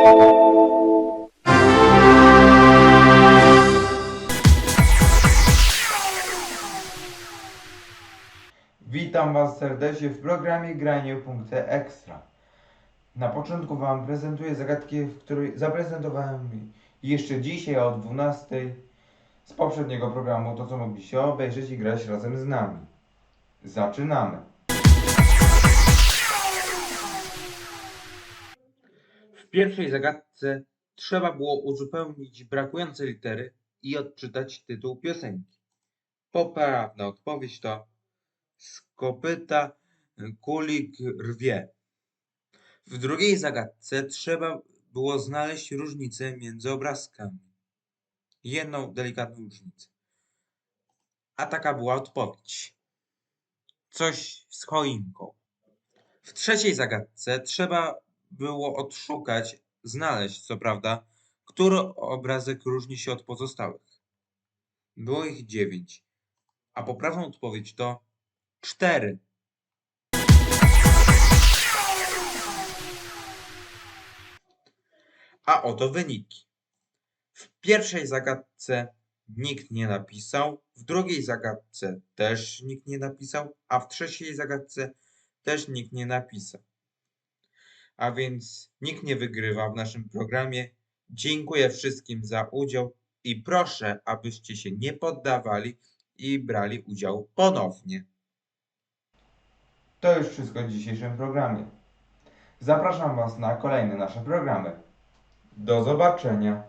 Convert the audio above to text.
Witam Was serdecznie w programie Granie Punkty Ekstra. Na początku Wam prezentuję zagadki, w której zaprezentowałem jeszcze dzisiaj o 12 z poprzedniego programu, to co mogliście obejrzeć i grać razem z nami. Zaczynamy. W pierwszej zagadce trzeba było uzupełnić brakujące litery i odczytać tytuł piosenki. Poprawna odpowiedź to z kopyta kulik rwie. W drugiej zagadce trzeba było znaleźć różnicę między obrazkami. Jedną delikatną różnicę. A taka była odpowiedź. Coś z choinką. W trzeciej zagadce trzeba było odszukać, znaleźć co prawda, który obrazek różni się od pozostałych. Było ich dziewięć, a poprawną odpowiedź to cztery. A oto wyniki. W pierwszej zagadce nikt nie napisał, w drugiej zagadce też nikt nie napisał, a w trzeciej zagadce też nikt nie napisał. A więc nikt nie wygrywa w naszym programie. Dziękuję wszystkim za udział i proszę, abyście się nie poddawali i brali udział ponownie. To już wszystko w dzisiejszym programie. Zapraszam Was na kolejne nasze programy. Do zobaczenia.